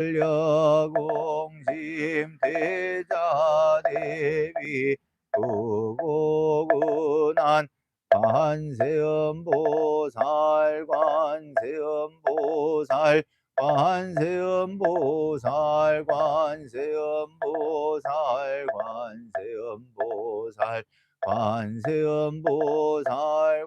권력공심 대자 대비 구고군한 관세음보살 관세음보살 관세음보살 관세음보살 관세음보살 관세음보살 관세음보살